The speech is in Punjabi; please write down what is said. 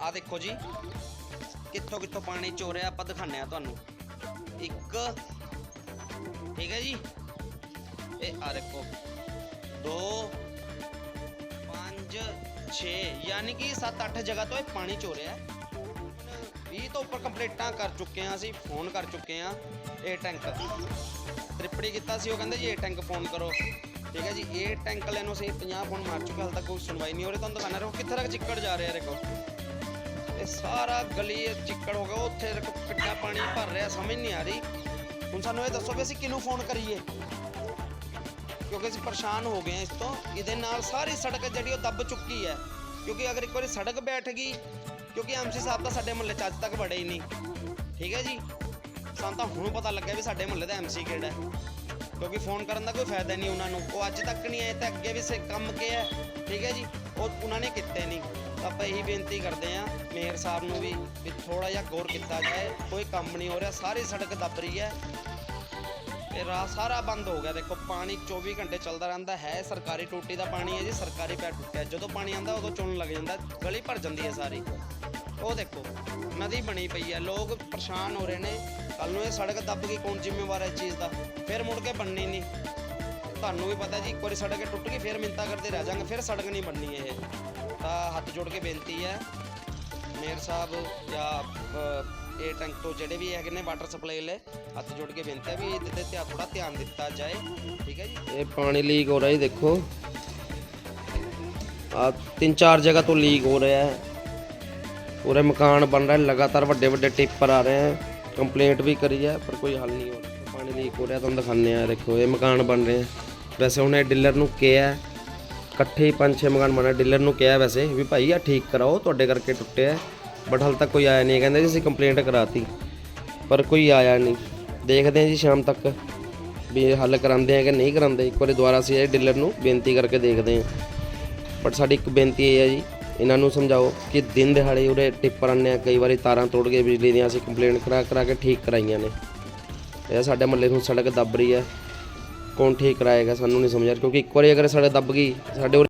ਆ ਦੇਖੋ ਜੀ। ਕਿੱਥੋਂ ਕਿੱਥੋਂ ਪਾਣੀ ਚੋਰਿਆ ਆਪਾਂ ਦਿਖਾਣੇ ਆ ਤੁਹਾਨੂੰ। ਇੱਕ, ਠੀਕ ਹੈ ਜੀ। ਇਹ ਆ ਦੇਖੋ। 2 5 6 ਯਾਨੀ ਕਿ 7-8 ਜਗ੍ਹਾ ਤੋਂ ਇਹ ਪਾਣੀ ਚੋਰਿਆ 20 ਤੋਂ ਉੱਪਰ ਕੰਪਲੀਟਾਂ ਕਰ ਚੁੱਕੇ ਆ ਅਸੀਂ ਫੋਨ ਕਰ ਚੁੱਕੇ ਆ ਇਹ ਟੈਂਕ ਤ੍ਰਿਪੜੀ e ਕੀਤਾ ਸੀ, ਉਹ ਕਹਿੰਦੇ ਜੀ ਇਹ ਟੈਂਕ ਫੋਨ ਕਰੋ। ਠੀਕ ਹੈ ਜੀ, ਇਹ ਟੈਂਕ ਵਾਲਿਆਂ ਨੂੰ ਅਸੀਂ 50 ਫੋਨ ਮਾਰ ਚੁੱਕੇ ਹਾਲ ਤੱਕ ਕੋਈ ਸੁਣਵਾਈ ਨਹੀਂ ਹੋ ਰਹੀ। ਤੁਹਾਨੂੰ ਦਿਖਾਣਾ ਰਹੋ, ਕਿੱਥੇ ਤੱਕ ਚਿੱਕੜ ਜਾ ਰਿਹਾ ਦੇਖੋ। ਇਹ ਸਾਰਾ ਗਲੀ ਇਹ ਚਿੱਕੜ ਹੋ ਗਿਆ, ਉੱਥੇ ਦੇਖੋ ਕਿੰਨਾ ਪਾਣੀ ਭਰ ਰਿਹਾ, ਸਮਝ ਨਹੀਂ ਆ ਰਹੀ। ਹੁਣ ਸਾਨੂੰ ਇਹ ਦੱਸੋ ਵੀ ਅਸੀਂ ਕਿਹਨੂੰ ਫੋਨ ਕਰੀਏ? ਕਿਉਂਕਿ ਅਸੀਂ ਪਰੇਸ਼ਾਨ ਹੋ ਗਏ ਹਾਂ ਇਸ ਤੋਂ। ਇਹਦੇ ਨਾਲ ਸਾਰੀ ਸੜਕ ਜਿਹੜੀ ਉਹ ਦੱਬ ਚੁੱਕੀ ਹੈ। ਕਿਉਂਕਿ ਅਗਰ ਇੱਕ ਵਾਰੀ ਸੜਕ ਬੈਠ ਗਈ, ਕਿਉਂਕਿ ਐਮਸੀ ਸਾਹਿਬ ਤਾਂ ਸਾਡੇ ਮੁਹੱਲੇ 'ਚ ਅੱਜ ਤੱਕ ਵੜੇ ਹੀ ਨਹੀਂ। ਠੀਕ ਹੈ ਜੀ? ਸਾਨੂੰ ਤਾਂ ਹੁਣ ਪਤਾ ਲੱਗਿਆ ਵੀ ਸਾਡੇ ਮੁਹੱਲੇ ਦਾ ਐਮਸੀ ਕਿਹੜਾ ਹੈ। ਕਿਉਂਕਿ ਫੋਨ ਕਰਨ ਦਾ ਕੋਈ ਫਾਇਦਾ ਨਹੀਂ ਉਹਨਾਂ ਨੂੰ। ਉਹ ਅੱਜ ਤੱਕ ਨਹੀਂ ਆਏ ਤੇ ਅੱਗੇ ਵੀ ਸੇ ਕੰਮ ਕੇ ਹੈ। ਠੀਕ ਹੈ ਜੀ? ਉਹ ਉਹਨਾਂ ਨੇ ਕੀਤੇ ਨਹੀਂ। ਆਪਾਂ ਇਹੀ ਬੇਨਤੀ ਕਰਦੇ ਹਾਂ, ਮੇਅਰ ਸਾਹਿਬ ਨੂੰ ਵੀ ਵੀ ਥੋੜਾ ਜਿਹਾ ਗੌਰ ਕੀਤਾ ਜਾਏ। ਕੋਈ ਕੰਮ ਨਹੀਂ ਹੋ ਰਿਹਾ, ਸਾਰੀ ਸੜਕ ਦੱਬ ਰਹੀ ਹੈ। ਇਹ ਰਾਹ ਸਾਰਾ ਬੰਦ ਹੋ ਗਿਆ। ਦੇਖੋ, ਪਾਣੀ 24 ਘੰਟੇ ਚੱਲਦਾ ਰਹਿੰਦਾ ਹੈ। ਸਰਕਾਰੀ ਟੂਟੀ ਦਾ ਪਾਣੀ ਹੈ ਜੀ, ਸਰਕਾਰੀ ਪੈਰ ਟੁੱਟਿਆ ਜਦੋਂ ਪਾਣੀ ਆਂਦਾ ਉਦੋਂ ਚੁਣ ਲੱਗ ਜਾਂਦਾ। ਗਲੀ ਭਰ ਜਾਂਦੀ ਹੈ ਸਾਰੀ। ਉਹ ਦੇਖੋ, ਨਦੀ ਬਣੀ ਪਈ ਹੈ। ਲੋਕ ਪਰੇਸ਼ਾਨ ਹੋ ਰਹੇ ਨੇ। ਕੱਲ ਨੂੰ ਇਹ ਸੜਕ ਦੱਬ ਗਈ ਕੌਣ ਜ਼ਿੰਮੇਵਾਰ ਹੈ ਇਸ ਚੀਜ਼ ਦਾ? ਫਿਰ ਮੁੜ ਕੇ ਬਣਨੀ ਨਹੀਂ। ਤੁਹਾਨੂੰ ਵੀ ਪਤਾ ਜੀ ਇੱਕ ਵਾਰੀ ਸੜਕ ਟੁੱਟ ਗਈ ਫਿਰ ਮਿੰਤਾ ਕਰਦੇ ਰਹਿ ਜਾਾਂਗੇ ਫਿਰ ਸੜਕ ਨਹੀਂ ਬਣਨੀ ਇਹ। ਤਾਂ ਹੱਥ ਜੋੜ ਕੇ ਬੇਨਤੀ ਹੈ ਮੇਅਰ ਸਾਹਿਬ ਜਾਂ ਅ, ਇਹ ਟੈਂਕ ਤੋਂ ਜਿਹੜੇ ਵੀ ਹੈਗੇ ਨੇ ਵਾਟਰ ਸਪਲਾਈ ਲੈ ਹੱਥ ਜੋੜ ਕੇ ਬੇਨਤੀ ਹੈ ਵੀ ਇਹਦੇ ਤੇ ਧਿਆਨ ਥੋੜਾ ਧਿਆਨ ਦਿੱਤਾ ਜਾਏ ਠੀਕ ਹੈ ਜੀ? ਇਹ ਪਾਣੀ ਲੀਕ ਹੋ ਰਿਹਾ ਜੀ ਦੇਖੋ। ਆ ਤਿੰਨ ਚਾਰ ਜਗ੍ਹਾ ਤੋਂ ਲੀਕ ਹੋ ਰਿਹਾ ਹੈ। ਪੂਰੇ ਮਕਾਨ ਬਣ ਰਹੇ ਲਗਾਤਾਰ ਵੱਡੇ ਵੱਡੇ ਟਿੱਪਰ ਆ ਰਹੇ ਹੈ। ਕੰਪਲੇਂਟ ਵੀ ਕਰੀ ਹੈ ਪਰ ਕੋਈ ਹੱਲ ਨਹੀਂ ਹੋ ਰਿਹਾ ਪਾਣੀ ਲੀਕ ਹੋ ਰਿਹਾ ਤੁਹਾਨੂੰ ਦਿਖਾਉਂਦੇ ਆ ਦੇਖੋ ਇਹ ਮਕਾਨ ਬਣ ਰਹੇ ਹੈ। ਵੈਸੇ ਹੁਣ ਇਹ ਡੀਲਰ ਨੂੰ ਕਿਹਾ ਇਕੱਠੇ ਹੀ ਪੰਜ ਛੇ ਮਕਾਨ ਬਣੇ ਡੀਲਰ ਨੂੰ ਕਿਹਾ ਵੈਸੇ ਵੀ ਭਾਈ ਆ ਠੀਕ ਕਰਾਓ, ਤੁਹਾਡੇ ਕਰਕੇ ਟੁੱਟਿਆ ਬਟ ਹਾਲ ਤੱਕ ਕੋਈ ਆਇਆ ਨਹੀਂ ਕਹਿੰਦੇ ਜੀ ਅਸੀਂ ਕੰਪਲੇਂਟ ਕਰਾਤੀ, ਪਰ ਕੋਈ ਆਇਆ ਨਹੀਂ। ਦੇਖਦੇ ਹਾਂ ਜੀ ਸ਼ਾਮ ਤੱਕ ਵੀ ਹੱਲ ਕਰਾਉਂਦੇ ਆ ਕਿ ਨਹੀਂ ਕਰਾਉਂਦੇ, ਇੱਕ ਵਾਰੀ ਦੁਬਾਰਾ ਅਸੀਂ ਇਹ ਡੀਲਰ ਨੂੰ ਬੇਨਤੀ ਕਰਕੇ ਦੇਖਦੇ ਹਾਂ। ਬਟ ਸਾਡੀ ਇੱਕ ਬੇਨਤੀ ਇਹ ਹੈ ਜੀ, ਇਹਨਾਂ ਨੂੰ ਸਮਝਾਓ ਕਿ ਦਿਨ ਦਿਹਾੜੇ ਉਰੇ ਟਿੱਪਰ ਆਉਂਦੇ ਆ, ਕਈ ਵਾਰੀ ਤਾਰਾਂ ਤੋੜ ਕੇ ਬਿਜਲੀ ਦੀਆਂ ਅਸੀਂ ਕੰਪਲੇਂਟ ਕਰਾ ਕਰਾ ਕੇ ਠੀਕ ਕਰਾਈਆਂ ਨੇ। ਇਹ ਸਾਡੇ ਮਹੱਲੇ ਨੂੰ ਸੜਕ ਦੱਬ ਰਹੀ ਹੈ। ਕੌਣ ਠੀਕ ਕਰਾਏਗਾ ਸਾਨੂੰ ਨਹੀਂ ਸਮਝ ਆ ਰਿਹਾ, ਕਿਉਂਕਿ ਇੱਕ ਵਾਰੀ ਅਗਰ ਸਾਡੇ ਦੱਬ ਗਈ, ਸਾਡੇ